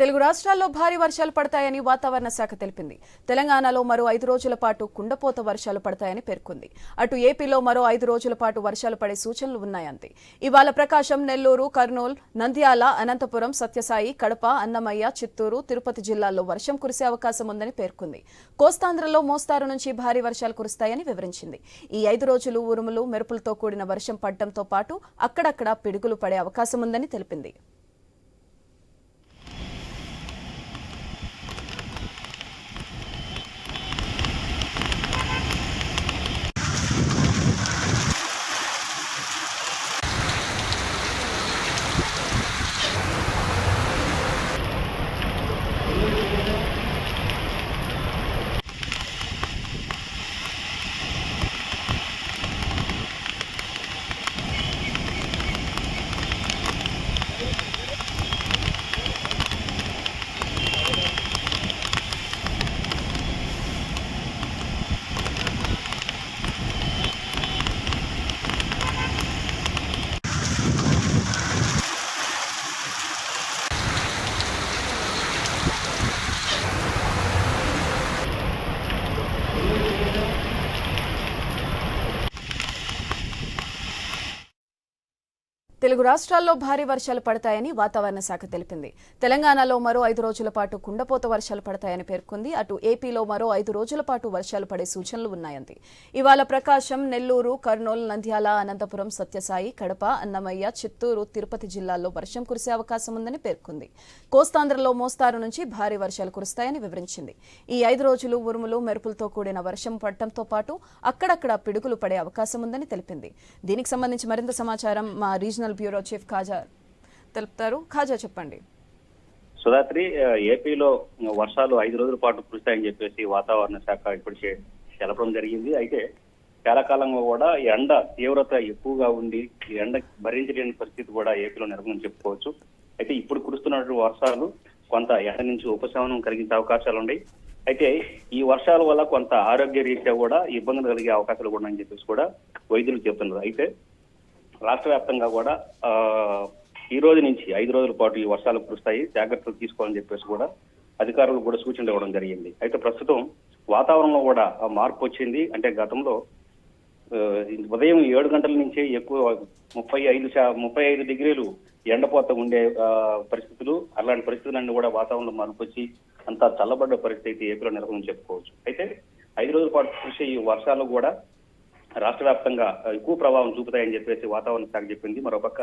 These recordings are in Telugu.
తెలుగు రాష్ట్రాల్లో భారీ వర్షాలు పడతాయని వాతావరణ శాఖ తెలిపింది. తెలంగాణలో మరో ఐదు రోజుల పాటు కుండపోత వర్షాలు పడతాయని పేర్కొంది. అటు ఏపీలో మరో ఐదు రోజుల పాటు వర్షాలు పడే సూచనలు ఉన్నాయంతే. ఇవాళ ప్రకాశం నెల్లూరు కర్నూలు నంద్యాల అనంతపురం సత్యసాయి కడప అన్నమయ్య చిత్తూరు తిరుపతి జిల్లాల్లో వర్షం కురిసే అవకాశం ఉందని పేర్కొంది. కోస్తాంధ్రలో మోస్తారు నుంచి భారీ వర్షాలు కురుస్తాయని వివరించింది. ఈ ఐదు రోజులు ఉరుములు మెరుపులతో కూడిన వర్షం పడటంతో పాటు అక్కడక్కడ పిడుగులు పడే అవకాశం ఉందని తెలిపింది. తెలుగు రాష్ట్రాల్లో భారీ వర్షాలు పడతాయని వాతావరణ శాఖ తెలిపింది. తెలంగాణలో మరో ఐదు రోజుల పాటు కుండపోత వర్షాలు పడతాయని పేర్కొంది. అటు ఏపీలో మరో ఐదు రోజుల పాటు వర్షాలు పడే సూచనలు ఉన్నాయంది. ఇవాళ ప్రకాశం నెల్లూరు కర్నూలు నంద్యాల అనంతపురం సత్యసాయి కడప అన్నమయ్య చిత్తూరు తిరుపతి జిల్లాల్లో వర్షం కురిసే అవకాశం ఉందని పేర్కొంది. కోస్తాంధ్రలో మోస్తారు నుంచి భారీ వర్షాలు కురుస్తాయని వివరించింది. ఈ ఐదు రోజులు ఉరుములు మెరుపులతో కూడిన వర్షం పడటంతో పాటు అక్కడక్కడ పిడుగులు పడే అవకాశం ఉందని తెలిపింది. దీనికి సంబంధించి మరింత సమాచారం మా రీజనల్ బ్యూరో చీఫ్ ఖాజా తెలుపుతారు. ఖాజా చెప్పండి. సుధాత్రి ఏపీలో వర్షాలు ఐదు రోజుల పాటు కురుస్తాయని చెప్పేసి వాతావరణ శాఖ ఇప్పటికే తెలపడం జరిగింది. అయితే చాలా కాలంగా కూడా ఎండ తీవ్రత ఎక్కువగా ఉంది ఈ ఎండ భరించలేని పరిస్థితి కూడా ఏపీలో నెలకొని చెప్పుకోవచ్చు. అయితే ఇప్పుడు కురుస్తున్నటువంటి వర్షాలు కొంత ఎండ నుంచి ఉపశమనం కలిగించే అవకాశాలు ఉన్నాయి. అయితే ఈ వర్షాల వల్ల కొంత ఆరోగ్య రీత్యా కూడా ఇబ్బందులు కలిగే అవకాశాలు కూడా అని చెప్పేసి కూడా వైద్యులు చెప్తున్నారు. అయితే రాష్ట్ర వ్యాప్తంగా కూడా ఈ రోజు నుంచి ఐదు రోజుల పాటు ఈ వర్షాలు కురుస్తాయి. జాగ్రత్తలు తీసుకోవాలని చెప్పేసి కూడా అధికారులు కూడా సూచనలు ఇవ్వడం జరిగింది. అయితే ప్రస్తుతం వాతావరణంలో కూడా ఆ మార్పు వచ్చింది. అంటే గతంలో ఉదయం ఏడు గంటల నుంచే ఎక్కువ ముప్పై ఐదు శా ముప్పై ఐదు డిగ్రీలు ఎండపోత ఉండే పరిస్థితులు అలాంటి పరిస్థితులన్నీ కూడా వాతావరణంలో మార్పు వచ్చి అంతా చల్లబడ్డ పరిస్థితి ఏపీలో నెలకొని చెప్పుకోవచ్చు. అయితే ఐదు రోజుల పాటు కురిసే ఈ వర్షాలు కూడా రాష్ట్ర వ్యాప్తంగా ఎక్కువ ప్రభావం చూపుతాయని చెప్పేసి వాతావరణ శాఖ చెప్పింది. మరోపక్క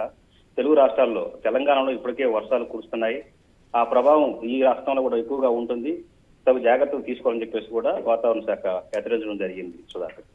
తెలుగు రాష్ట్రాల్లో తెలంగాణలో ఇప్పటికే వర్షాలు కురుస్తున్నాయి. ఆ ప్రభావం ఈ రాష్ట్రంలో కూడా ఎక్కువగా ఉంటుంది. తగు జాగ్రత్తలు తీసుకోవాలని చెప్పేసి కూడా వాతావరణ శాఖ హెచ్చరించడం జరిగింది సుధాకర్.